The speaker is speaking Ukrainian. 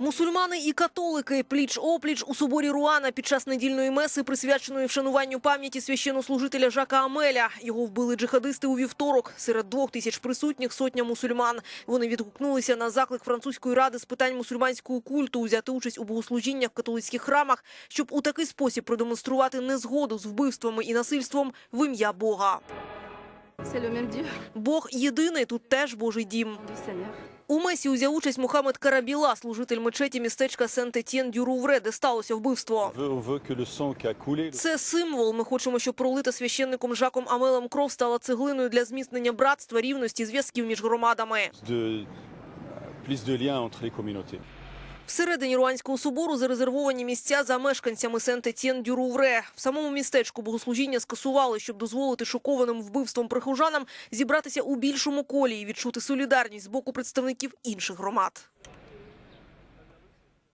Мусульмани і католики пліч опліч у соборі Руана під час недільної меси, присвяченої вшануванню пам'яті священнослужителя Жака Амеля. Його вбили джихадисти у вівторок. Серед двох тисяч присутніх сотня мусульман. Вони відгукнулися на заклик французької ради з питань мусульманського культу взяти участь у богослужіннях в католицьких храмах, щоб у такий спосіб продемонструвати незгоду з вбивствами і насильством в ім'я Бога. Бог єдиний, тут теж Божий дім. У месі узяв участь Мухаммед Карабіла, служитель мечеті містечка Сент-Етьєн-Дюрувре, де сталося вбивство. Це символ. Ми хочемо, щоб пролита священником Жаком Амелем кров стала цеглиною для зміцнення братства, рівності, зв'язків між громадами. Всередині Руанського собору зарезервовані місця за мешканцями Сент-Етьєн-Дюрувре. В самому містечку богослужіння скасували, щоб дозволити шокованим вбивством прихожанам зібратися у більшому колі і відчути солідарність з боку представників інших громад.